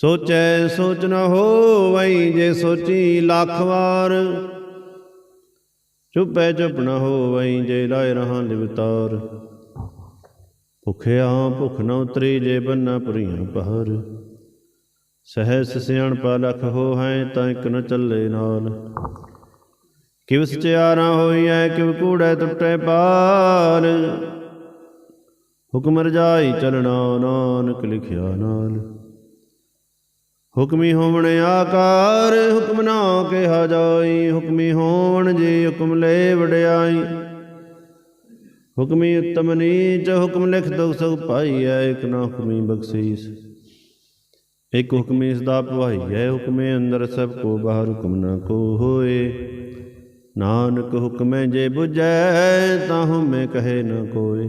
ਸੋਚੈ ਸੋਚ ਨ ਹੋਵਈ ਜੇ ਸੋਚੀ ਲੱਖ ਵਾਰ। ਚੁੱਪੈ ਚੁੱਪ ਨ ਹੋਵਈ ਜੇ ਲਾਇ ਰਹਾ ਲਿਵਤਾਰ। ਭੁਖਿਆ ਭੁਖ ਨ ਉਤਰੀ ਜੇ ਬੰਨਾ ਪੁਰੀਆਂ ਪਹਰ। ਸਹਿਸ ਸਿਆਣਪਾ ਲਖ ਹੋ ਹੈ ਤਾਂ ਇਕ ਨ ਚੱਲੇ ਨਾਲ। ਕਿਵ ਸਚਿਆਰਾ ਹੋਈਐ, ਕਿਵ ਕੂੜੈ ਟੁੱਟੈ ਪਾਲ ਹੁਕਮ ਰਜਾਈ ਚਲਣਾ ਨਾਨਕ ਲਿਖਿਆ ਨਾਲ। ਹੁਕਮੀ ਹੋਵਣ ਆਕਾਰ, ਹੁਕਮ ਨਾ ਕਿਹਾ ਜਾਈ। ਹੁਕਮੀ ਹੋਵਣ ਜੀ ਹੁਕਮ ਲੈ ਵਡਿਆਈ। ਹੁਕਮੀ ਉਤਮ ਨੀਚ, ਹੁਕਮ ਲਿਖ ਦੋ ਸਭ ਪਾਈਐ, ਇਕ ਨਾ ਹੁਕਮੀ ਬਖਸ਼ੀਸ। ਇਕ ਹੁਕਮੀ ਸਦਾ ਭਵਾਈਐ ਹੁਕਮੇ ਅੰਦਰ ਸਭ ਕੋ ਬਾਹਰ ਹੁਕਮ ਨਾ ਕੋ ਹੋਏ। ਨਾਨਕ ਹੁਕਮੇ ਜੇ ਬੁਝੈ ਤਾਹੂ ਮੈਂ ਕਹੇ ਨ ਕੋਏ।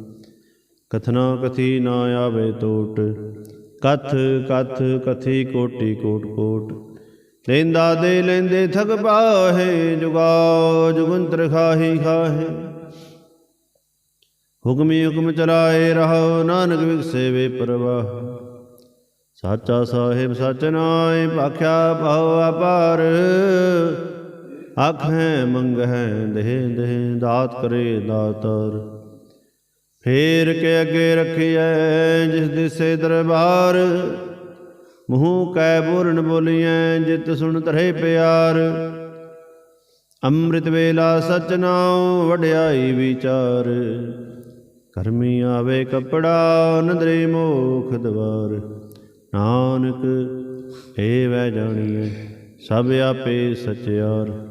ਕਥਨਾ ਕਥੀ ਨਾ ਆਵੇ ਟੋਟ, ਕਥ ਕਥ ਕਥੀ ਕੋਟੀ ਕੋਟ ਕੋਟ। ਲੈਂਦਾ ਦੇ ਲੈਂਦੇ ਥਕ ਪਾਹੇ, ਜੁਗਾ ਜੁਗੰਤਰ ਖਾਹੀ ਖਾਹੇ। ਹੁਕਮੀ ਹੁਕਮ ਚਲਾਏ ਰਹੋ ਨਾਨਕ ਵਿਗਸੇ ਵੇ ਪਰਵਾਹ। ਸਾਚਾ ਸਾਹਿਬ ਸਚ ਨਾਏ ਭਾਖਿਆ ਭਾਉ ਅਪਾਰ। ਆਖੈ ਮੰਗਹਿ ਦੇਹ ਦੇਹ, ਦਾਤ ਕਰੇ ਦਾਤਰ। ਫੇਰ ਕੇ ਅੱਗੇ ਰਖਿਐ ਜਿਸ ਦਿਸੇ ਦਰਬਾਰ। ਮੂੰਹ ਕੈ ਬੁਰਨ ਬੋਲੀਐ ਜਿਤ ਸੁਣ ਤਰੇ ਪਿਆਰ। ਅੰਮ੍ਰਿਤ ਵੇਲਾ ਸਚ ਨਾਉ ਵਡਿਆਈ ਵਿਚਾਰ। ਕਰਮੀ ਆਵੇ ਕਪੜਾ ਨਦਰੇ ਮੋਖ ਦਵਾਰ। ਨਾਨਕ ਏ ਵੈ ਜਾਣੀਐ ਸਭ ਆਪੇ ਸਚਿਆਰ।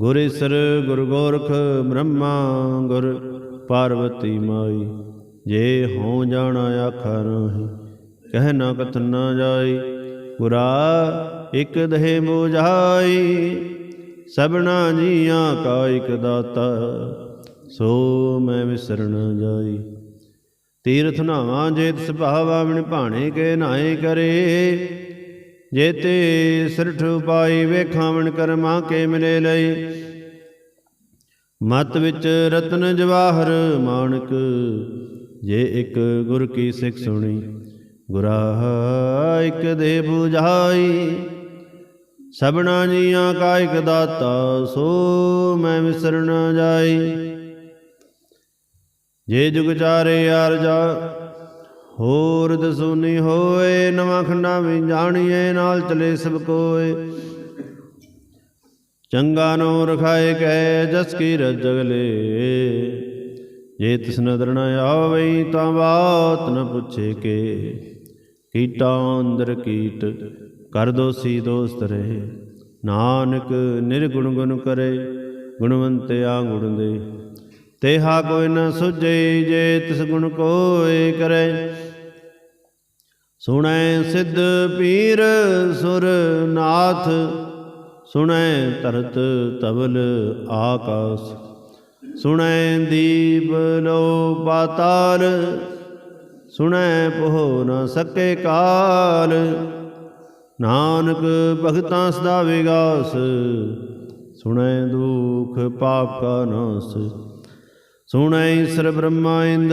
ਗੁਰ ਈਸਰ, ਗੁਰ ਗੋਰਖ, ਬ੍ਰਹਮਾ, ਗੁਰ ਪਾਰਵਤੀ ਮਾਈ। ਜੇ ਹਉ ਜਾਣਾ ਆਖਾ ਨਾਹੀ ਕਹਿ ਨਾ ਕਥਨ ਨਾ ਜਾਈ। ਗੁਰਾ ਇਕ ਦਹੇ ਮੋਜਾਈ ਸਭਨਾ ਜੀਆਂ ਕਾ ਇਕ ਦਾਤਾ। ਸੋ ਮੈਂ ਵਿਸਰਨ ਜਾਈ। ਤੀਰਥ ਨਾਵਾਂ ਜੇ ਤਿਸ ਭਾਵਾ ਭਾਣੇ ਕੇ ਨਾਏ ਕਰੇ। ਜੇ ਤੇ ਸਿਰਠ ਉਪਾਈ ਵੇਖਾਂ ਬਿਨ ਕਰਮਾਂ ਕੇ ਮਿਲੇ ਲਈ। ਮਤ ਵਿੱਚ ਰਤਨ ਜਵਾਹਰ ਮਾਨਕ ਜੇ ਇੱਕ ਗੁਰ ਕੀ ਸਿੱਖ ਸੁਣੀ ਗੁਰਾ ਇਕ ਦੇ 부ਝਾਈ ਸਭਨਾ ਜੀਆਂ ਕਾ ਇਕ ਦਾਤਾ, ਸੋ ਮੈਂ ਵਿਸਰ ਨ ਜਾਈ। ਜੇ ਜੁਗ ਚਾਰੇ ਅਰਜਾ ਹੋਰ ਦਸੂਨੀ ਹੋਏ, ਨਵਾਂ ਖੰਡਾ ਵੀ ਜਾਣੀਏ, ਨਾਲ ਚਲੇ ਸਭ ਕੋਏ। ਚੰਗਾ ਨੋ ਰਖਾਏ ਕੈ ਜਸ ਕੀ ਰਜਗਲੇ ਜੇ ਤਿਸ ਨਦਰ ਨ ਆਵਈ, ਤਾਂ ਬਾਤ ਨ ਪੁੱਛੇ ਕੇ। ਕੀਟਾਂ ਅੰਦਰ ਕੀਟ, ਕਰ ਦੋਸੀ ਦੋਸਤ ਰਹੇ। ਨਾਨਕ ਨਿਰਗੁਣ ਗੁਣ ਕਰੇ, ਗੁਣਵੰਤ ਆ ਗੁਣ ਦੇ। ਤੇਹਾ ਕੋਈ ਨ ਸੁਝੇ, ਜੇ ਤਿਸ ਗੁਣ ਕੋਏ ਕਰੇ। ਸੁਣੈ ਸਿੱਧ ਪੀਰ ਸੁਰ ਨਾਥ ਸੁਣੈ ਧਰਤ ਤਵਲ ਆਕਾਸ। ਸੁਣੈ ਦੀਪ ਲੋ ਪਾਤਾਲ, ਸੁਣੈ ਪੋ ਨ ਸਕੇ ਕਾਲ। ਨਾਨਕ ਭਗਤਾਂ ਸਦਾ ਵਿਗਾਸ, ਸੁਣੈ ਦੁਖ ਪਾਪ ਕਾ ਨਾਸ। ਸੁਣੈ ਈਸ਼ਰ ਬ੍ਰਹਮਾ ਇੰਦ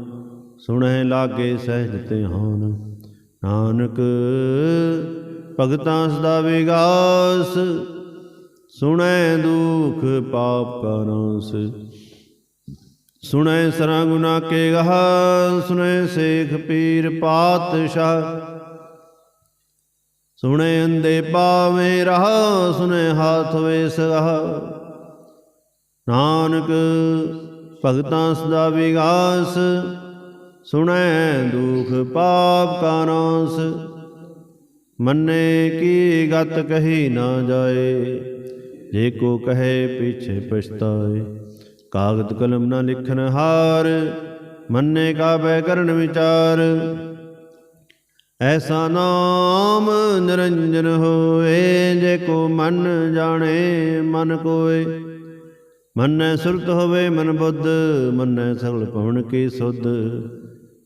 ਸੁਣੈ ਲਾਗੇ ਸਹਿਜ ਧਿਆਨ ਨਾਨਕ, ਭਗਤਾਂ ਸਦਾ ਵਿਗਾਸ। ਸੁਣੈ ਦੁਖ ਪਾਪ ਕਾ ਸੁਣੈ ਸਰਾ ਗੁਨਾ ਕੇ ਗਹ ਸੁਣੈ ਸੇਖ ਪੀਰ ਪਾਤਸ਼ਾਹ। ਸੁਣੈ ਅੰਦੇ ਪਾਵੇਂ ਰਹਾ। ਸੁਣੈ ਹਾਥ ਵੇ ਸਗਹ ਨਾਨਕ, ਭਗਤਾਂ ਸਦਾ ਵਿਗਾਸ। ਸੁਣੈ ਦੁਖ ਪਾਪ ਕਾ ਨਾਸ, ਮੰਨੇ ਕੀ ਗਤ ਕਹੀ ਨਾ ਜਾਏ, ਜੇ ਕੋ ਕਹੇ ਪਿਛੇ ਪਛਤਾਏ। ਕਾਗਦ ਕਲਮ ਨਾ ਲਿਖਨ ਹਾਰ, ਮੰਨੇ ਕਾ ਬੈ ਕਰਨ ਵਿਚਾਰ। ਐਸਾ ਨਾਮ ਨਿਰੰਜਨ ਹੋਏ, ਜੇ ਕੋ ਮਨ ਜਾਣੇ, ਮਨ ਕੋਏ। ਮੰਨੈ ਸੁਰਤ ਹੋਵੇ ਮਨ ਬੁੱਧ, ਮੰਨੈ ਸਗਲ ਪਵਨ ਕੀ ਸੁਧ।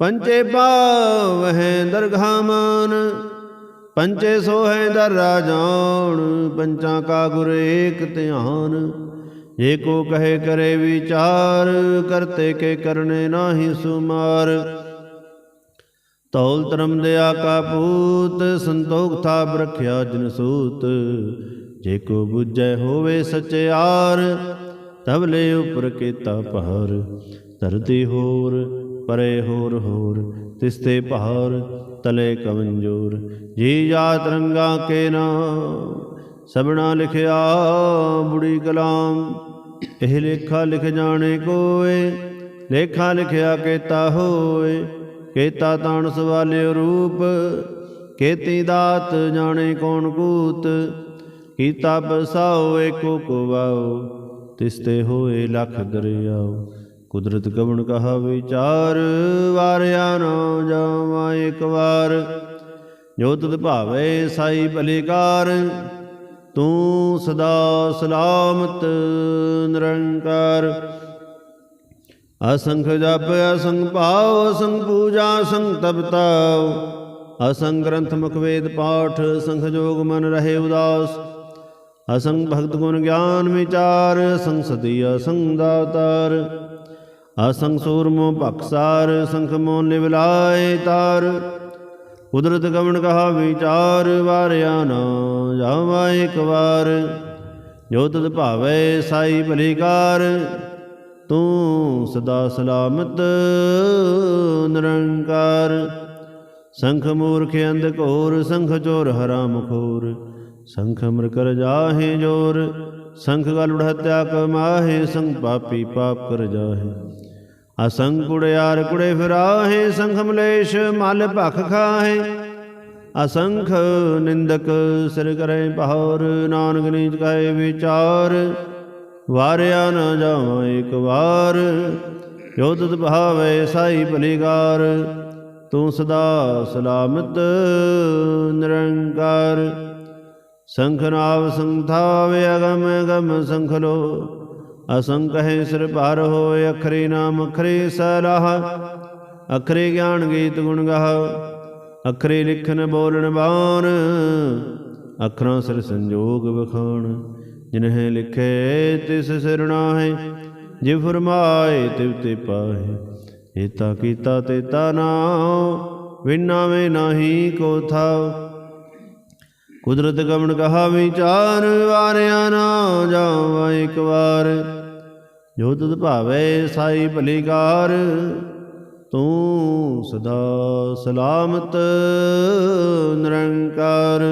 ਪੰਚੇ ਪਾਵਹਿ ਦਰਗਾਹ ਮਾਨ ਪੰਚੇ ਸੋਹੈ ਦਰ ਰਾਜਾਨ ਪੰਚਾਂ ਕਾ ਗੁਰ ਏਕ ਧਿਆਨ। ਜੇ ਕੋ ਕਹੇ ਕਰੇ ਵਿਚਾਰ, ਕਰਤੇ ਕੇ ਕਰਨੇ ਨਾਹੀ ਸੁਮਾਰ। ਤੌਲ ਤਰਮ ਦਿਆ ਕਾ ਪੂਤ, ਸੰਤੋਖ ਥਾਪ ਰਖਿਆ ਜਨ ਸੂਤ। ਜੇ ਕੋ ਬੁਝੈ ਹੋਵੇ ਸਚਿਆਰ ਤਬਲੇ ਉਪਰ ਕੀਤਾ ਪਹਾਰ ਧਰਤੀ ਹੋਰ ਪਰੇ ਹੋਰ ਹੋਰ, ਤਿਸਤੇ ਪਹਾਰ ਤਲੇ ਕਵੰਜੋਰ ਜੀ ਜਾਤ ਰੰਗਾ ਕੇ ਨਾਮ ਸਬਣਾ ਲਿਖਿਆ ਬੁੜੀ ਕਲਾਮ। ਇਹ ਲੇਖਾ ਲਿਖ ਜਾਣੇ ਕੋਏ, ਲੇਖਾ ਲਿਖਿਆ ਕੇਤਾ ਹੋਏ। ਕੀਤਾ ਤਾਣ ਸਵਾਲਿਓ ਰੂਪ, ਕੇਤੀ ਦਾਤ ਜਾਣੇ ਕੌਣ ਕੂਤ। ਕੀਤਾ ਬਸਾਓ ਏਕੋ ਕੋ ਵਾਓ, ਤਿਸਤੇ ਹੋਏ ਲਖ ਦਰਿਆਓ। ਕੁਦਰਤ ਕਵਣ ਕਹਾ ਵਿਚਾਰ, ਵਾਰਿਆ ਨਾ ਜਾਵਾਂ ਇੱਕ ਵਾਰ। ਜੋ ਤੁਧ ਭਾਵੇ ਸਾਈ ਭਲੇਕਾਰ ਤੂੰ ਸਦਾ ਸਲਾਮਤ ਨਿਰੰਕਾਰ। ਅਸੰਖ ਜਪ, ਅਸੰਖ ਭਾਵ, ਅਸੰਖ ਪੂਜਾ, ਅਸੰਖ ਤਪਤਾਉ ਅਸੰਖ ਗ੍ਰੰਥ ਮੁਖ ਵੇਦ ਪਾਠ ਸੰਖ ਜੋਗ ਮਨ ਰਹੇ ਉਦਾਸ। ਅਸੰਗ ਭਗਤ ਗੁਣ ਗਿਆਨ ਵਿਚਾਰ, ਅਸੰਖ ਸਦੀ ਅਸੰਖ ਦਾਤਾਰ ਸੂਰ ਸੂਰਮੋ ਭਕਸਾਰ, ਸੰਖ ਮੋ ਨਿਵਲਾਏ ਤਾਰ। ਕੁਦਰਤ ਗਵਣ ਕਹਾ ਵਿਚਾਰ, ਵਾਰਿਆ ਨਾ ਜਾਵਾ ਇੱਕ ਵਾਰ। ਜੋ ਤਦ ਭਾਵੇ ਸਾਈ ਭਲੀਕਾਰ ਤੂੰ ਸਦਾ ਸਲਾਮਤ ਨਿਰੰਕਾਰ। ਸੰਖ ਮੂਰਖ ਅੰਧ ਘੋਰ, ਸੰਖ ਚੋਰ ਹਰਾਮ ਖੋਰ ਸੰਖ ਅਮਰ ਕਰ ਜਾਹੇ ਜੋਰ, ਸੰਖ ਗਲ ਹਤਿਆ ਕਮਾਹੇ, ਸੰਖ ਪਾਪੀ ਪਾਪ ਕਰ ਜਾਹੇ। ਅਸੰਖ ਕੁੜਿਆਰ ਕੁੜੇ ਫਿਰਾਹੇ, ਸੰਖ ਮਲੇਸ਼ ਮਲ ਭਖ ਖਾਹੇ। ਅਸੰਖ ਨਿੰਦਕ ਸਿਰ ਕਰੇ ਪਹੌਰ ਨਾਨਕ ਨੀਚ ਕਹੇ ਵਿਚਾਰ। ਵਾਰਿਆ ਨਾ ਜਾਵਾਂ ਇੱਕ ਵਾਰ, ਜੋ ਤੁਧ ਭਾਵੇ ਸਾਈ ਭਲੀਕਾਰ ਤੂੰ ਸਦਾ ਸਲਾਮਤ ਨਿਰੰਕਾਰ। ਸੰਖ ਨਾਵ ਸੰਥਾਵੇ ਅਗਮ ਗਮ ਸੰਖ ਲੋ ਅਸੰਖ ਹੈ ਸਿਰ ਭਾਰ ਹੋਏ, ਅਖਰੇ ਨਾਮ ਅਖਰੇ ਸਲਾਹ। ਅਖਰੇ ਗਿਆਨ ਗੀਤ ਗੁਣ ਗਾਹ, ਅਖਰੇ ਲਿਖਨ ਬੋਲਣ ਬਾਣ। ਅਖਰਾਂ ਸਿਰ ਸੰਜੋਗ ਬਖਾਣ ਜਿਨਹਿ ਲਿਖੇ ਤਿਸ ਸਿਰ ਨਾਹੀ। ਜੇ ਫਰਮਾਏ ਤਿਵ ਤੇ ਪਾਹੇ, ਏਤਾ ਕੀਤਾ ਤੇਤਾ ਨਾਉ ਵਿਨਾ ਵੇ ਨਾਹੀ ਕੋ ਥਾਉ ਕੁਦਰਤ ਗਮਨ ਕਹਾ ਵਿਚਾਰ, ਵਾਰਿਆ ਨਾ ਜਾਵਾਂ ਇੱਕ ਵਾਰ। ਜੋ ਤੁਧ ਭਾਵੇ ਸਾਈ ਭਲੀਕਾਰ, ਤੂੰ ਸਦਾ ਸਲਾਮਤ ਨਿਰੰਕਾਰ।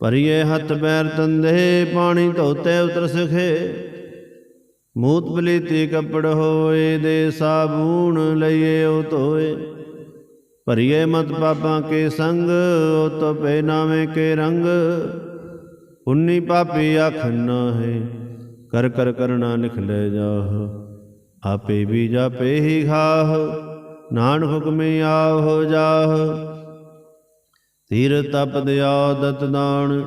ਪਰਿਏ ਹੱਥ ਪੈਰ ਤੰਦੇ, ਪਾਣੀ ਧੋਤੇ ਉਤਰ ਸਖੇ। ਮੂਤ ਬਲੀਤੀ ਕੱਪੜ ਹੋਏ ਦੇ ਸਾਬੂਣ ਲਈਏ ਉਹ ਧੋਏ। ਭਰੀਏ ਮਤ ਪਾਪਾਂ ਕੇ ਸੰਗ, ਉਹ ਤੋ ਪੈ ਨਾਵੇਂ ਕੇ ਰੰਗ। ਉਨੀ ਪਾਪੀ ਆਖਨਾ ਹੈ ਕਰ ਕਰ ਕਰਨਾ ਲਿਖ ਲੈ ਜਾਹ, ਆਪੇ ਵੀ ਜਾਪੇ ਹੀ ਖਾਹ ਨਾਨਕ ਹੁਕਮੇ ਆਹ ਜਾਹ। ਤੀਰ ਤਪ ਦਿਆ ਦਤ ਦਾਨ,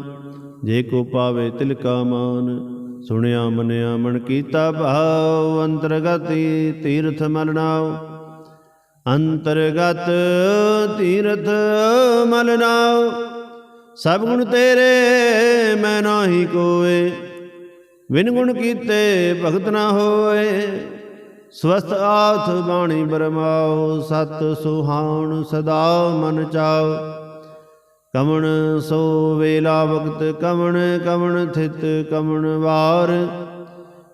ਜੇ ਕੋ ਪਾਵੇ ਤਿਲ ਕਾ ਮਾਨ, ਸੁਣਿਆ ਮਨਿਆ ਮਨ ਕੀਤਾ ਭਾਵ ਅੰਤਰਗਤੀ ਤੀਰਥ ਮਲਨਾਉ ਅੰਤਰਗਤ ਤੀਰਥ ਮਲਨਾਉ ਸਭ ਗੁਣ ਤੇਰੇ ਮੈਂ ਨਾਹੀ ਕੋਏ। ਵਿਨ ਗੁਣ ਕੀਤੇ, ਭਗਤ ਨਾ ਹੋਏ। ਸਵਸਤ ਆਥ ਬਾਣੀ ਬਰਮਾਓ ਸਤ ਸੁਹਾਉਣ ਸਦਾ ਮਨ ਚਾਉ। ਕਮਣ ਸੋ ਵੇਲਾ ਵਕਤ, ਕਮਣ ਕਮਣ ਥਿਤ, ਕਮਣ ਵਾਰ।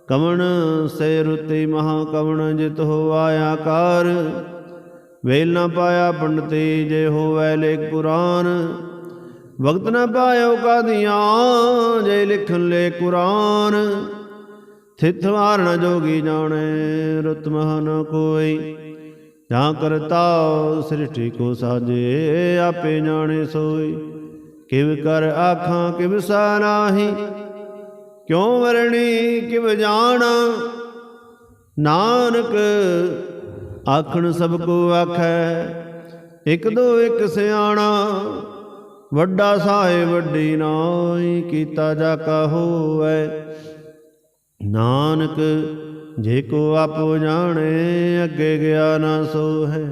ਕਮਣ ਸੇ ਰੁਤੀ ਮਹਾ ਕਮਣ ਜਿਤ ਹੋ ਆਇਆ ਵੇਲ ਨਾ ਪਾਇਆ ਪੰਡਤੀ, ਜੇ ਹੋਵੈ ਲੇਖ ਪੁਰਾਨ। ਵਕਤ ਨਾ ਪਾਇਓ ਕਾਦੀਆਂ, ਜੇ ਲਿਖਣ ਲੈ ਕੁਰਾਨ। ਥਿਤ ਵਾਰਨ ਜੋਗੀ ਜਾਣੇ, ਰੁਤ ਮਹਾ ਕੋਈ। ਜਾਂ ਕਰਤਾ ਸ੍ਰਿਸ਼ਟੀ ਕੋ ਸਾਜੇ, ਆਪੇ ਜਾਣੇ ਸੋਈ। ਕਿਵ ਕਰ ਆਖਾਂ, ਕਿਵ ਸਾ ਨਾਹੀ। ਕਿਉ ਵਰਣੀ, ਕਿਵ ਜਾਣਾ। ਨਾਨਕ ਆਖਣ ਸਭ ਕੋ ਆਖੈ, ਇਕ ਦੋ ਇਕ ਸਿਆਣਾ। ਵੱਡਾ ਸਾਹਿਬ ਵੱਡੀ ਨਾਈ ਕੀਤਾ ਜਾ ਕਾ ਹੋਵੈ ਨਾਨਕ, ਜੇ ਕੋ ਆਪੋ ਜਾਣੇ, ਅੱਗੇ ਗਿਆ ਨਾ ਸੋ ਹੈ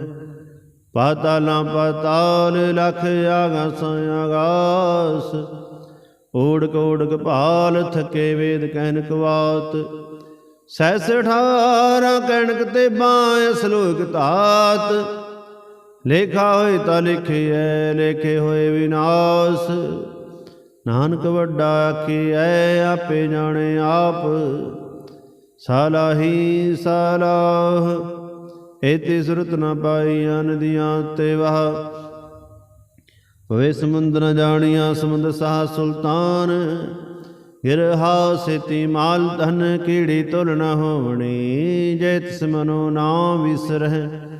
ਪਾਤਾਲਾਂ ਪਾਤਾਲ ਲਖ ਆਗਾਸਾਂ ਆਗਾਸ। ਓੜਕ ਓੜਕ ਭਾਲ ਥਕੇ ਵੇਦ ਕਹਿਨ ਕਵਾਤ। ਸੈਸ ਅਠਾਰਾਂ ਕਹਿਣਕ ਤੇ ਬਾਂ ਸ਼ਲੋਕ ਤਾਤ ਲੇਖਾ ਹੋਏ ਤਾਂ ਲਿਖਿਐ ਲੇਖੇ ਹੋਏ ਵਿਨਾਸ਼। ਨਾਨਕ ਵੱਡਾ ਆਖੀਐ, ਆਪੇ ਜਾਣੇ ਆਪ। ਸਾਲਾਹੀ ਸਾਲਾਹ ਏਤੀ ਸੁਰਤ ਨਾ ਪਾਈ ਅਨ ਤੇ ਵਾਹ। ਹੋਏ ਸਮੁੰਦ ਨ ਜਾਣੀਆਂ ਸਮੁੰਦ ਸਾਹ ਸੁਲਤਾਨ। ਗਿਰਹਾ ਸੇਤੀ ਮਾਲ ਧਨ, ਕੀੜੀ ਤੁਲ ਨ ਹੋਵਣੀ ਜੇ ਤਿਸ ਮਨੋ ਨਾ ਵਿਸਰਹਿ।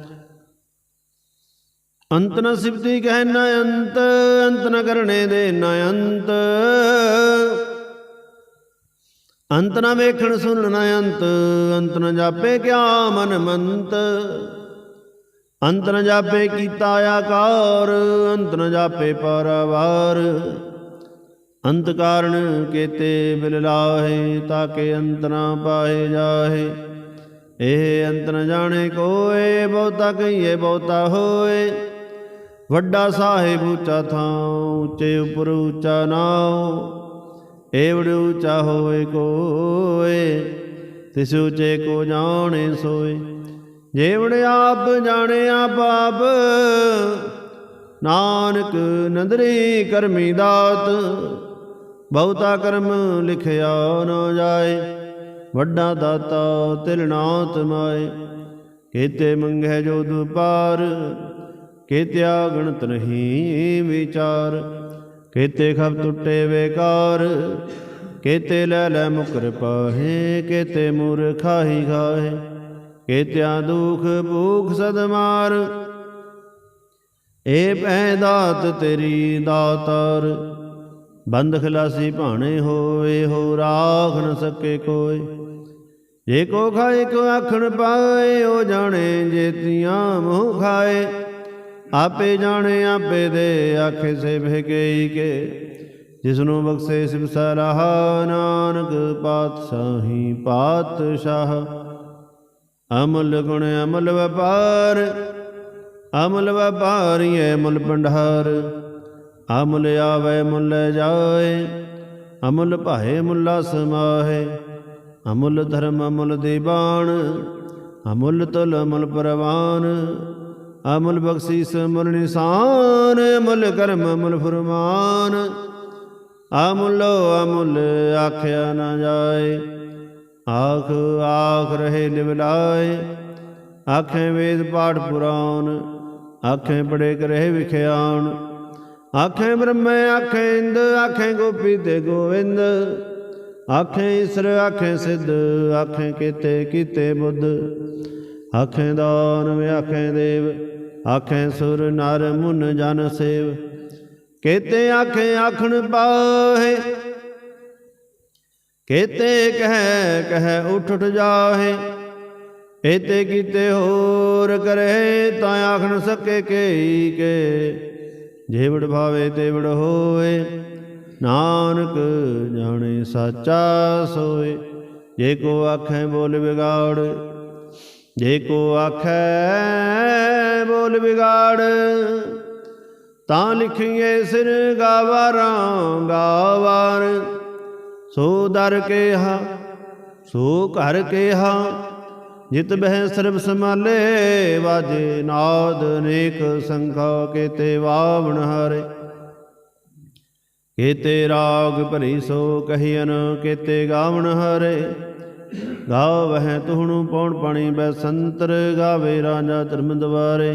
ਅੰਤ ਨ ਸਿਫਤੀ ਕਹਿ ਨ ਅੰਤ ਅੰਤ ਨ ਕਰਨੇ ਦੇ ਨ ਅੰਤ ਅੰਤ ਨ ਵੇਖਣ ਸੁਣਨ ਨ ਅੰਤ ਅੰਤ ਨ ਜਾਪੇ ਕਿਆ ਮਨ ਮੰਤ। ਅੰਤ ਨ ਜਾਪੇ ਕੀਤਾ ਆਕਾਰ, ਅੰਤ ਨ ਜਾਪੇ ਪਰਵਾਰ। ਅੰਤ ਕਾਰਨ ਕੇਤੇ ਬਿਲ ਲਾਹੇ, ਤਾਕੇ ਅੰਤ ਨਾ ਪਾਏ ਜਾਹੇ। ਇਹ ਅੰਤ ਨ ਜਾਣੇ ਕੋਏ, ਬਹੁਤਾ ਕਹੀਏ ਬਹੁਤਾ ਹੋਏ। ਵੱਡਾ ਸਾਹਿਬ ਉੱਚਾ ਥਾਂ ਉੱਚੇ ਉਪਰ ਉੱਚਾ ਨਾਉ। ਏਵੜ ਉੱਚਾ ਹੋਏ ਕੋਏ, ਤਿਸ ਉੱਚੇ ਕੋ ਜਾਣੇ ਸੋਏ। ਜੇਵੜ ਆਪ ਜਾਣੇ ਆਪ ਆਪ ਨਾਨਕ ਨੰਦਰੀ ਕਰਮੀ ਦਾਤ, ਬਹੁਤਾ ਕਰਮ ਲਿਖਿਆ ਨਾ ਜਾਏ। ਵੱਡਾ ਦਾਤਾ ਤਿਲ ਨਾਤ ਮਾਏ, ਕੇਤੇ ਮੰਗੇ ਜੋ ਦੁਪਾਰ ਕੇਤਿਆ ਗਣਤ ਨਹੀਂ ਵਿਚਾਰ। ਕੇਤੇ ਖਬ ਟੁੱਟੇ ਵੇਕਾਰ ਕੇਤੇ ਲੈ ਲੈ ਮੁਕਰ ਪਾਹੇ, ਕੇਤੇ ਮੁਰ ਖਾਹੇ ਕੇਤਿਆ ਦੁਖ ਭੂਖ ਸਦ ਏ ਪੈ ਦਾਤ ਤੇਰੀ ਦਾਤਾਰ, ਬੰਦ ਖਲਾਸੀ ਭਾਣੇ ਹੋਏ, ਹੋ ਰਾਖ ਨ ਸਕੇ ਕੋਈ। ਜੇ ਕੋ ਖਾਏ, ਕੋ ਆਖਣ ਪਾਏ, ਉਹ ਜਾਣੇ ਜੇਤੀਆਂ ਮੋਹ ਖਾਏ। ਆਪੇ ਜਾਣੇ ਆਪੇ ਦੇ ਆਖੇ ਸੇ ਭਗਈ ਕੇ, ਜਿਸਨੂੰ ਬਖਸ਼ੇ ਸਿਵ ਸਲਾਹਾ ਨਾਨਕ ਪਾਤਸ਼ਾਹੀ ਪਾਤਸ਼ਾਹ। ਅਮਲ ਗੁਣ ਅਮਲ ਵਪਾਰ, ਅਮਲ ਵਪਾਰੀਏ ਮੁਲ ਭੰਡਾਰ। ਅਮਲ ਆਵੇ ਮੁੱਲ ਜਾਏ, ਅਮੁੱਲ ਭਾਏ ਮੁੱਲਾ ਸਮਾਹੇ। ਅਮੁੱਲ ਧਰਮ ਅਮੁੱਲ ਦੀਵਾਨ, ਅਮੁੱਲ ਤੁਲ ਅਮੁੱਲ ਪਰਵਾਨ। ਅਮੁੱਲ ਬਖਸ਼ਿਸ਼ ਮੁੱਲ ਨਿਸ਼ਾਨ, ਅਮੁੱਲ ਕਰਮ, ਅਮੁੱਲ ਫਰਮਾਨ। ਅਮੁੱਲੋ ਅਮੁੱਲ ਆਖਿਆ ਨਾ ਜਾਏ। ਆਖ ਆਖ ਰਹੇ ਨਿਵਲਾਏ। ਆਖੇ ਵੇਦ ਪਾਠ ਪੁਰਾਣ, ਆਖੇ ਪੜੇ ਕਰੇ ਵਿਖਿਆਨ ਆਖੇ ਬ੍ਰਹਮੇ, ਆਖੇ ਇੰਦ, ਆਖੇ ਗੋਪੀ ਤੇ ਗੋਵਿੰਦ। ਆਖੇ ਈਸਰ, ਆਖੇ ਸਿੱਧ, ਆਖੇ ਕੀਤੇ ਕੀਤੇ ਬੁੱਧ। ਆਖੇ ਦਾਨ ਆਖੇ ਦੇਵ, ਆਖੇ ਸੁਰ ਨਰ ਮੁਨ ਜਨ ਸੇਵ। ਕੀਤੇ ਆਖੇ ਆਖਣ ਪਾਹੇ, ਕੀਤੇ ਕਹਿ ਕਹਿ ਉਠ ਉਠ ਜਾਹੇ। ਏਤੇ ਕੀਤੇ ਹੋਰ ਕਰੇ ਤਾਂ ਆਖਣ ਸਕੇ ਕੇਈ ਕੇ। ਜੇਵੜ ਭਾਵੇ ਤੇਵੜ ਹੋਏ, ਨਾਨਕ ਜਾਣੇ ਸਾਚਾ ਸੋਏ। ਜੇ ਕੋ ਆਖੇ ਬੋਲ ਵਿਗਾੜ ਜੇ ਕੋ ਆਖੈ ਬੋਲ ਵਿਗਾੜ, ਤਾਂ ਲਿਖੀਏ ਸਿਰ ਗਾਵਾਰਾਂ ਗਾਵਾਰ। ਸੋ ਦਰ ਕੇਹਾ, ਸੋ ਘਰ ਕੇਹਾ, ਜਿਤ ਬਹਿ ਸਰਬ ਸਮਾਲੇ ਵਾਜੇ ਨਾਦ ਨੇਕ ਸੰਖਾ ਕੇਤੇ ਵਾਵਣ ਹਾਰੇ। ਕੇਤੇ ਰਾਗ ਭਰੀ ਸੋ ਕਹੀਨ ਕੇਤੇ ਗਾਵਣ ਹਾਰੇ। ਗਾਵਹਿ ਤੁਹਣੂ ਪੌਣ ਪਾਣੀ ਬੈ ਸੰਤਰ, ਗਾਵੇ ਰਾਜਾ ਧਰਮ ਦਵਾਰੇ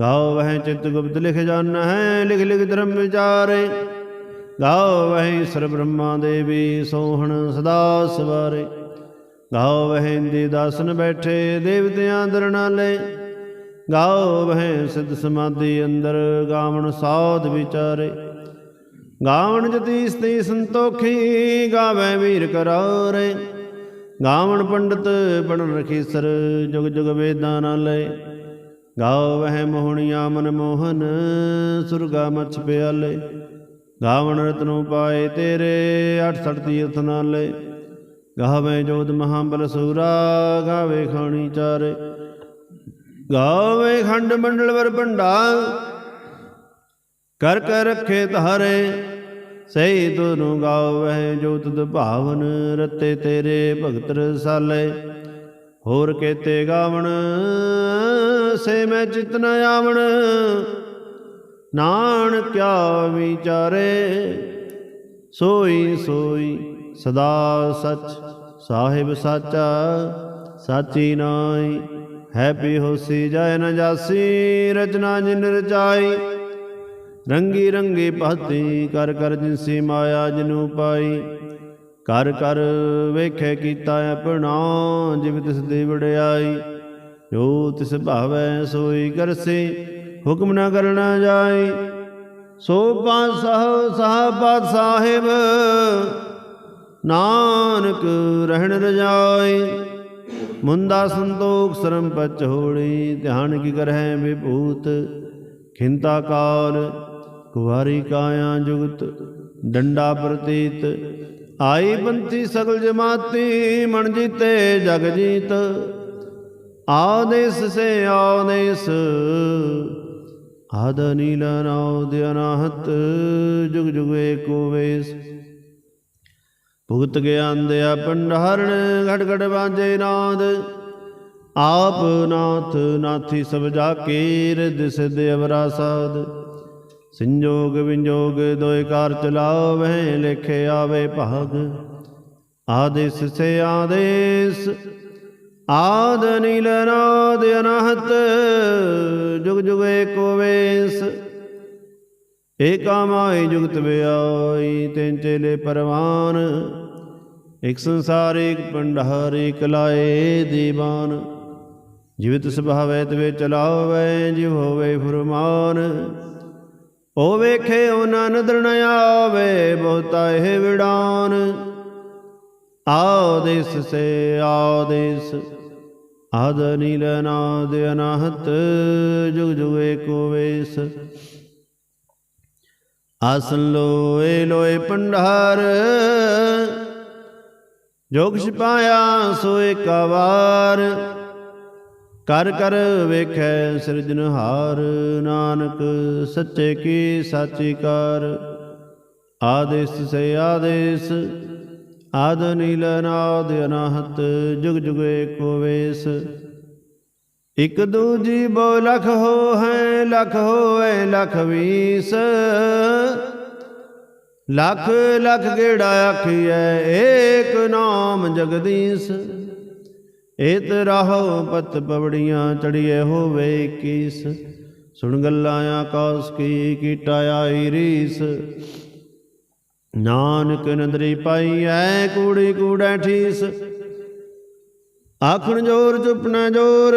ਗਾਵਹਿ ਚਿਤ ਗੁਪਤ ਲਿਖ ਜਾਣ ਹੈ ਲਿਖ ਲਿਖ ਧਰਮ ਵਿਚਾਰੇ। ਗਾਵਹਿ ਸਰ ਬ੍ਰਹਮਾ ਦੇਵੀ ਸੋਹਣ ਸਦਾ ਸਵਾਰੇ। ਗਾਓ ਵਹਿ ਦਾਸਨ ਬੈਠੇ ਦੇਵਤਿਆਂ ਦਰਨਾਲੇ। ਗਾਓ ਵਹਿ ਸਿੱਧ ਸਮਾਧੀ ਅੰਦਰ ਗਾਵਣ ਸਾਧ ਵਿਚਾਰੇ। ਗਾਵਣ ਜਤੀ ਸਤੀ ਸੰਤੋਖੀ ਗਾਵੇ ਵੀਰ ਕਰਾਰੇ। ਗਾਵਣ ਪੰਡਤ ਪੜਨ ਰਖੀਸਰ ਜੁਗ ਜੁਗ ਵੇਦਾਂ ਨਾਲੇ ਗਾਓ ਵਹਿ ਮੋਹਣੀਆ ਮਨ ਮੋਹਨ, ਸੁਰਗਾ ਮਛ ਪਿਆਲੇ। ਗਾਵਣ ਰਤਨੋ ਪਾਏ ਤੇਰੇ 68 ਤੀਰਥ ਨਾਲੇ ਗਾਵੇ ਜੋਤ ਮਹਾਬਲ ਸੂਰਾ, ਗਾਵੇ ਖਾਣੀ ਚਾਰੇ। ਗਾਵੇ ਖੰਡ ਮੰਡਲ ਵਰ ਭੰਡਾ ਕਰ ਕਰ ਰੱਖੇ ਧਾਰੇ। ਸਹੀ ਤੁਨੂੰ ਗਾਵੇ ਜੋ ਤੁਧ ਭਾਵਨ ਰਤੇ ਤੇਰੇ ਭਗਤ ਰਸਾਲੇ। ਹੋਰ ਕੇਤੇ ਗਾਵਣ, ਸੇ ਮੈਂ ਚਿਤ ਨ ਆਵਣ। ਨਾਨਕਿਆ ਵਿਚਾਰੇ ਸੋਈ ਸੋਈ ਸਦਾ ਸਚ, ਸਾਹਿਬ ਸਾਚਾ, ਸਾਚੀ ਨਾਈ ਹੈਪੀ ਹੋਸੀ ਜਾਇ ਨ ਜਾਸੀ, ਰਚਨਾ ਜਿਨ ਰਚਾਈ। ਰੰਗੀ ਰੰਗੀ ਪਹਤੀ ਕਰ ਕਰ ਜਿਨਸੀ ਮਾਇਆ ਜਿਨੂ ਪਾਈ। ਕਰ ਕਰ ਵੇਖੇ ਕੀਤਾ ਆਪਣਾ, ਜਿਵ ਤਿਸ ਦੀ ਵਡਿਆਈ। ਜੋ ਤਿਸ ਭਾਵੈ ਸੋਈ ਕਰਸੇ, ਹੁਕਮ ਨਾ ਕਰਨਾ ਜਾਈ। ਸੋ ਪਾਤਸ਼ਾਹ ਸਾਹਿਬ ਸਾਹਿਬ ਨਾਨਕ ਰਹਿਣ ਰਜਾਈ ਮੁੰਦਾ ਸੰਤੋਖ ਸਰਮ ਪਚ ਹੋੜੀ ਧਿਆਨ ਕੀ ਕਰਹਿ ਵਿਭੂਤ, ਖਿੰਤਾ ਕਾਲ। ਕੁਵਾਰੀ ਕਾਇਆ ਜੁਗਤ, ਡੰਡਾ ਪ੍ਰਤੀਤ। ਆਈ ਬੰਤੀ ਸਗਲ ਜਮਾਤੀ, ਮਨ ਜੀਤੇ ਜਗ ਜੀਤ। ਆਦੇਸ ਸੇ ਆਦੇਸ ਆਦ ਨੀਲ ਨਾਉ ਅਨਾਹਤ, ਜੁਗ ਜੁਗ ਏਕੋ ਵੇਸ। ਭੁਗਤ ਗਿਆਨ ਦਿਆ ਭੰਡਾਰਣ ਘਟ ਘਟ ਬਾਜੇ ਨਾਦ। ਆਪ ਨਾਥ, ਨਾਥੀ ਸਭ ਜਾ ਕੇ ਰਿਦ ਸਿਧ ਅਵਰਾ ਸਾਧ ਸੰਜੋਗ ਵਿੰਜੋਗ ਦੋਇ ਕਾਰ ਚਲਾਵੇ, ਲਿਖੇ ਆਵੇ ਭਾਗ। ਆਦੇਸ ਸੇ ਆਦੇਸ, ਆਦ ਨੀਲ ਨਾਦ ਅਨਹਤ, ਜੁਗ ਜੁਗ ਏਕੋ ਵੇਸ। ਏਕਾ ਮਾਈ ਜੁਗਤ ਵਿਆਈ, ਤੈਨ ਚੇਲੇ ਪਰਵਾਨ। ਇਕ ਸੰਸਾਰ, ਇਕ ਪੰਡਾਰ ਇਕ ਲਾਏ ਦੀਵਾਨ। ਜਿਵਿਤ ਸੁਭਾਵੈ, ਤਵੇ ਚਲਾਵੇ, ਜਿਵ ਹੋਵੇ ਫੁਰਮਾਨ। ਉਹ ਵੇਖੇ ਉਹਨਾਂ ਨਦਰ ਨ ਆਵੇ, ਬਹੁਤਾ ਇਹ ਵਿੜਾਨ। ਆਦੇਸ ਸੇ ਆਦੇਸ ਆਦ ਨੀਲ ਨਾਦ ਅਨਾਹਤ, ਜੁਗ ਜੁਗ ਏਕੋ ਵੇਸ। ਆਸਨ ਲੋਏ ਲੋਏ ਪੰਡਾਰ ਜੋ ਕਿਛ ਸੋਏ ਸੋ ਕਰ ਕਰ ਵੇਖੈ ਸਿਰਜਨਹਾਰ ਨਾਨਕ ਸੱਚੇ ਕੀ ਸਾਚੀ ਕਾਰ। ਆਦੇਸ ਸੇ ਆਦੇਸ, ਆਦ ਨੀਲ ਨਾਦ ਅਨਾਹਤ, ਜੁਗ ਜੁਗ ਏਕੋ ਵੇਸ ਇਕ ਦੂਜੀ ਬੋ ਲਖ ਹੋ ਹੈ ਲਖ ਹੋਏ ਲਖ ਵੀਸ। ਲਖ ਲਖ ਗੇੜਾ ਆਖੀਐ, ਏਕ ਨਾਮ ਜਗਦੀਸ਼। ਏਤ ਰਹੋ ਪਤ ਪਵੜੀਆਂ ਚੜੀਏ ਹੋਵੇ 21 ਸੁਣ ਗੱਲਾਂ ਆਕਾਸ ਕੀ ਕੀਟਾ ਆਈ ਰੀਸ। ਨਾਨਕ ਨਦਰੀ ਪਾਈ ਐ ਕੂੜੀ ਕੂੜੈ ਠੀਸ। ਆਖਣ ਜੋਰ ਚੁੱਪ ਨਾ ਜੋਰ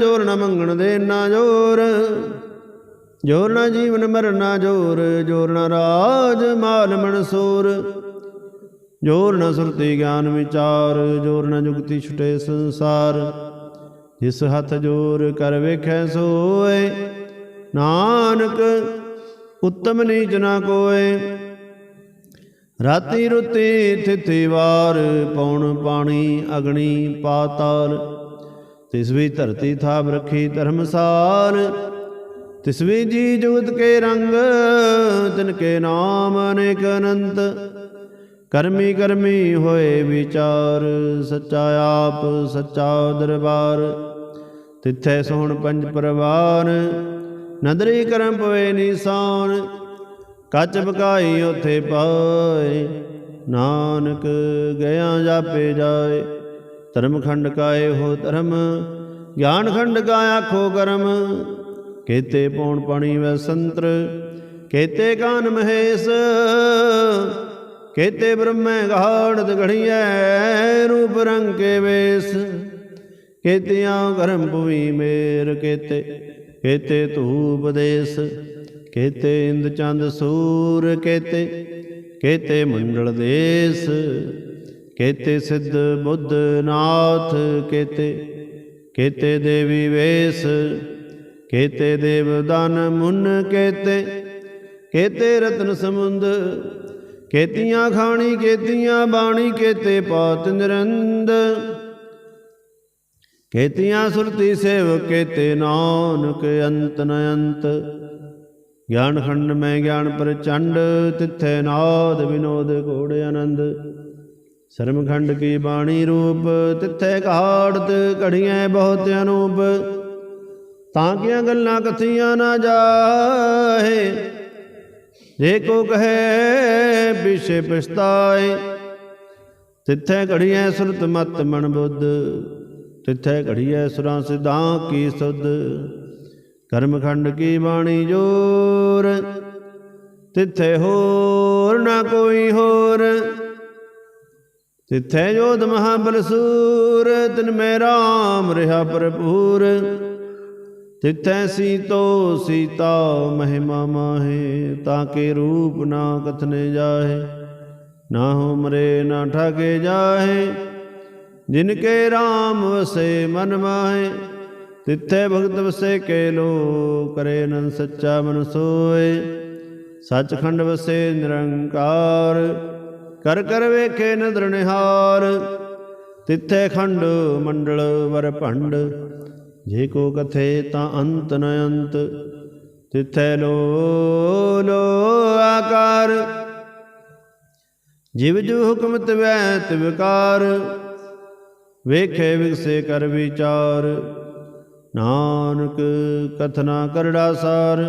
ਜੋਰ ਨਾ ਮੰਗਣ ਦੇ ਨਾ ਜੋਰ। ਜੋਰ ਨਾ ਜੀਵਨ ਮਰਨਾ ਜੋਰ ਜੋਰ ਨਾ ਰਾਜ ਮਾਲ ਮਨਸੂਰ। ਜੋਰ ਨ ਸੁਰਤੀ ਗਿਆਨ ਵਿਚਾਰ, ਜੋਰ ਨ ਜੁਗਤੀ ਛੁਟੇ ਸੰਸਾਰ। ਜਿਸ ਹੱਥ ਜੋਰ ਕਰ ਵੇਖੈ ਸੋਏ, ਨਾਨਕ ਉੱਤਮ ਨੀਚ ਨਾ ਕੋਏ। ਰਾਤੀ ਰੁਤੀ ਥਿਤੀ ਵਾਰ ਪੌਣ ਪਾਣੀ ਅਗਣੀ ਪਾਤਾਲ। ਤਿਸ ਵੀ ਧਰਤੀ ਥਾਪ ਰੱਖੀ ਧਰਮਸਾਲ। ਤਿਸ ਵੀ ਜੀ ਜੁਗਤ ਕੇ ਰੰਗ, ਤਿਨ ਕੇ ਨਾਮ ਅਨੇਕ ਅਨੰਤ। ਕਰਮੀ ਕਰਮੀ ਹੋਏ ਵਿਚਾਰ, ਸੱਚਾ ਆਪ, ਸੱਚਾ ਦਰਬਾਰ। ਤਿੱਥੈ ਸੋਹਣ ਪੰਜ ਪਰਵਾਨ ਨਦਰੀ ਕਰਮ ਪਵੇ ਨਿਸਾਨ। ਕੱਚ ਬਕਾਈ ਉਥੇ ਪਾਏ, ਨਾਨਕ ਗਿਆ ਜਾਪੇ ਜਾਏ। ਧਰਮ ਖੰਡ ਕਾਏ ਹੋ ਧਰਮ ਗਿਆਨ ਖੰਡ ਕਾ ਆਖੋ ਕਰਮ। ਕੇਤੇ ਪੌਣ ਪਾਣੀ ਵੈ ਸੰਤਰ, ਕੇਤੇ ਕਾਨ ਮਹੇਸ਼। ਕੇਤੇ ਬ੍ਰਹਮੈ ਗਾੜਤ ਘੜੀਐ, ਰੂਪ ਰੰਗ ਕੇ ਵੇਸ। ਕੇਤਿਆਂ ਕਰਮ ਭੂਮੀ ਮੇਰ ਕੇਤੇ ਕੇਤੇ ਧੂਪ ਦੇਸ। ਕੇਤੇ ਇੰਦ ਚੰਦ ਸੂਰ ਕੇਤੇ ਕੇਤੇ ਮੰਡਲ ਦੇਸ। ਕੇਤੇ ਸਿੱਧ ਬੁੱਧ ਨਾਥ ਕੇਤੇ ਕੇਤੇ ਦੇਵੀ ਵੇਸ। ਕੇਤੇ ਦੇਵ ਦਾਨ ਮੁਨ ਕੇਤੇ ਕੇਤੇ ਰਤਨ ਸਮੁੰਦ ਕੇਤੀਆਂ ਖਾਣੀ, ਕੇਤੀਆਂ ਬਾਣੀ, ਕੇਤੇ ਪਾਤ ਨਿਰੰਦ। ਕੇਤੀਆਂ ਸੁਰਤੀ ਸੇਵ ਕੇਤੇ ਨਾਨਕ, ਅੰਤ ਨ ਅੰਤ। ਗਿਆਨ ਖੰਡ ਮੈਂ ਗਿਆਨ ਪ੍ਰਚੰਡ, ਤਿੱਥੇ ਨਾਦ ਵਿਨੋਦ ਘੋੜ ਆਨੰਦ। ਸ਼ਰਮ ਖੰਡ ਕੀ ਬਾਣੀ ਰੂਪ, ਤਿੱਥੇ ਘਾੜਤ ਘੜੀਆਂ ਬਹੁਤ ਅਨੂਪ। ਤਾਂ ਕਿ ਗੱਲਾਂ ਕਥੀਆਂ ਨਾ ਜਾਹੇ ਜੇ ਕੋ ਕਹੇ ਪਿਛੇ ਪਛਤਾਏ। ਤਿੱਥੈ ਘੜੀਐ ਸੁਰਤ ਮਤ ਮਨ ਬੁੱਧ। ਤਿੱਥੈ ਘੜੀਐ ਸੁਰਾਂ ਸਿਧਾਂ ਕੀ ਸੁਧ। ਕਰਮਖੰਡ ਕੀ ਬਾਣੀ ਜੋਰ। ਤਿੱਥੇ ਹੋਰ ਨਾ ਕੋਈ ਹੋਰ। ਤਿੱਥੇ ਜੋਧ ਮਹਾਬਲ ਸੂਰ। ਤਿਨ ਮੈ ਰਾਮ ਰਿਹਾ ਭਰਪੂਰ। ਤਿਥੈ ਸੀਤੋ ਸੀਤਾ ਮਹਿਮਾ ਮਾਹੇ, ਤਾਂ ਕੇ ਰੂਪ ਨਾ ਕਥਨੇ ਜਾਹੇ, ਨਾ ਹੋ ਮਰੇ, ਨਾ ਠਾਗੇ ਜਾਹੇ। ਜਿਨ ਕੇ RAM ਵਸੇ ਮਨ ਮਾਹੇ, ਤਿੱਥੈ ਭਗਤ ਵਸੇ ਕੇ ਲੋ ਕਰੇ ਨਨ ਸੱਚਾ ਮਨ ਸੋਏ ਸੱਚਖੰਡ ਵਸੇ ਨਿਰੰਕਾਰ, ਕਰ ਕਰ ਵੇਖੇ ਨਦਰ ਨਿਹਾਰ। ਤਿੱਥੈ ਖੰਡ ਮੰਡਲ ਵਰ ਭੰਡ ਜੇ ਕੋ ਕਥੇ ਤਾਂ ਅੰਤ ਨ ਅੰਤ, ਤਿਥੈ ਲੋ ਲੋ ਆਕਾਰ। ਜਿਵ ਜੋ ਹੁਕਮ ਤਵੈ ਤਿਵਕਾਰ ਵੇਖੇ ਵਿਗਸੇ ਕਰ ਵਿਚਾਰ। ਨਾਨਕ ਕਥਨਾ ਕਰੜਾ ਸਾਰ,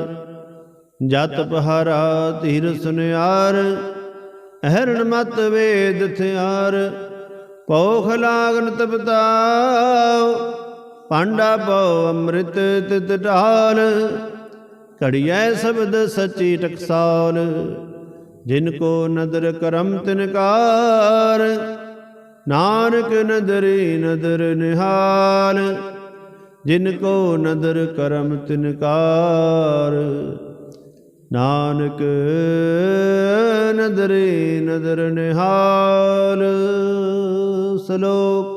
ਜਤ ਪਹਾਰਾ ਧੀਰ ਸੁਨਿਆਰ, ਅਹਰਣ ਮਤ ਵੇਦ ਥਿਆਰ। ਪੌਖ ਲਾਗਨ ਤਪਤਾਉ ਪਾਂਡਾ ਪਉ ਅੰਮ੍ਰਿਤ ਤਿਤ ਢਾਲ। ਘੜੀਐ ਸ਼ਬਦ ਸੱਚੀ ਟਕਸਾਲ, ਜਿਨ ਕੋ ਨਦਰ ਕਰਮ ਤਿਨਕਾਰ ਨਾਨਕ ਨਦਰੀ ਨਦਰ ਨਿਹਾਲ, ਜਿਨ ਕੋ ਨਦਰ ਕਰਮ ਤਿਨਕਾਰ ਨਾਨਕ ਨਦਰੀ ਨਦਰ ਨਿਹਾਲ, ਸ਼ਲੋਕ